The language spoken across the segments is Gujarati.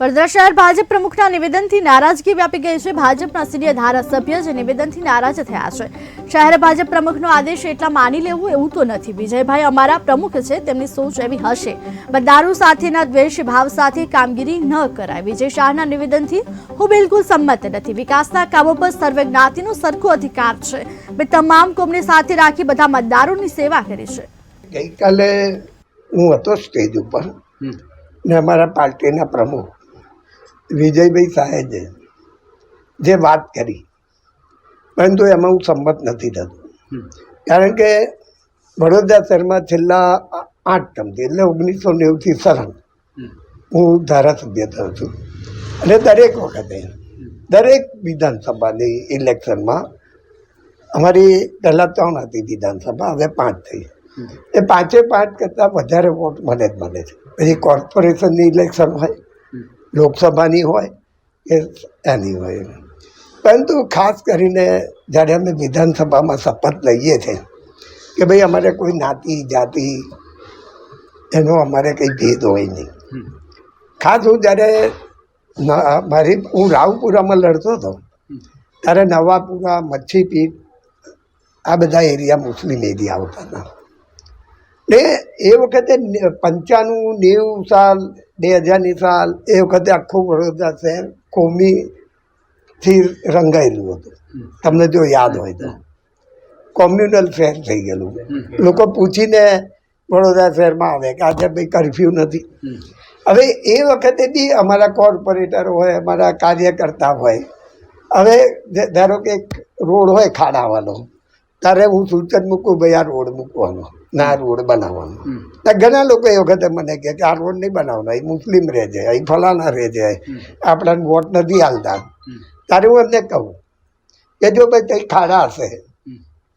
વડોદરા શહેર ભાજપ પ્રમુખના નિવેદનથી નારાજગી વ્યાપી ગઈ છે. ભાજપના સિનિયર ધારાસભ્ય જે નિવેદનથી નારાજ થયા છે. શહેર ભાજપ પ્રમુખનો આદેશ એટલા માની લેવું એવું તો નથી. વિજયભાઈ અમારા પ્રમુખ છે તેમની સોચ એવી હશે. પણ દારૂ સાથેના દ્વેષ ભાવ સાથે કામગીરી ન કરાય. વિજય શાહના નિવેદનથી હું બિલકુલ સંમત નથી. વિકાસના કામો પર સર્વે જ્ઞાતિનો સરખો અધિકાર છે. મેં તમામ કોમને સાથે રાખી બધા મતદારોની સેવા કરી છે. ગઈકાલે હું હતો સ્ટેજ ઉપર ને અમારા પાર્ટીના પ્રમુખ વિજયભાઈ સાહેબે જે વાત કરી પરંતુ એમાં હું સંમત નથી થતો. કારણ કે વડોદરા શહેરમાં છેલ્લા આઠ ટર્મથી એટલે ઓગણીસો નેવુંથી સરળ હું ધારાસભ્ય થયો છું. અને દરેક વખતે દરેક વિધાનસભાની ઇલેક્શનમાં અમારી પહેલાં ત્રણ હતી વિધાનસભા હવે પાંચ થઈ. એ પાંચે પાંચ કરતાં વધારે વોટ મને જ મળે છે. પછી કોર્પોરેશનની ઇલેક્શન હોય લોકસભાની હોય કે એની હોય. પરંતુ ખાસ કરીને જ્યારે અમે વિધાનસભામાં શપથ લઈએ છીએ કે ભાઈ અમારે કોઈ નાતી જાતિ એનો અમારે કંઈ ભેદ હોય નહીં. ખાસ હું જ્યારે મારી હું રાવપુરામાં લડતો હતો ત્યારે નવાપુરા મચ્છીપીઠ આ બધા એરિયા મુસ્લિમ એરિયા આવતા હતા. ને એ વખતે પંચાણું નેવું સાલ બે હજારની સાલ, એ વખતે આખું વડોદરા શહેર કોમીથી રંગાયેલું હતું. તમને જો યાદ હોય તો. કોમ્યુનલ શહેર થઈ ગયેલું. લોકો પૂછીને વડોદરા શહેરમાં આવે કે આજે ભાઈ કરફ્યુ નથી. હવે એ વખતે બી અમારા કોર્પોરેટર હોય, અમારા કાર્યકર્તા હોય. હવે ધારો કે રોડ હોય ખાડાવાળો ત્યારે હું સૂચન મૂકું ભાઈ આ રોડ મૂકવાનો ના રોડ બનાવવાનો. ઘણા લોકો એ વખતે મને કહે કે આ રોડ નહીં બનાવવાનો અહીં મુસ્લિમ રહે છે અહીં ફલાણા રહે છે આપણાને વોટ નથી હાલતા. તારે હું એમને કહું કે જો ભાઈ તઈ ખાડા હશે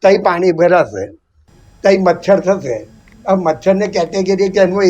તઈ પાણી ભરાશે તઈ મચ્છર થશે આ મચ્છરને કેટેગરી કે એનું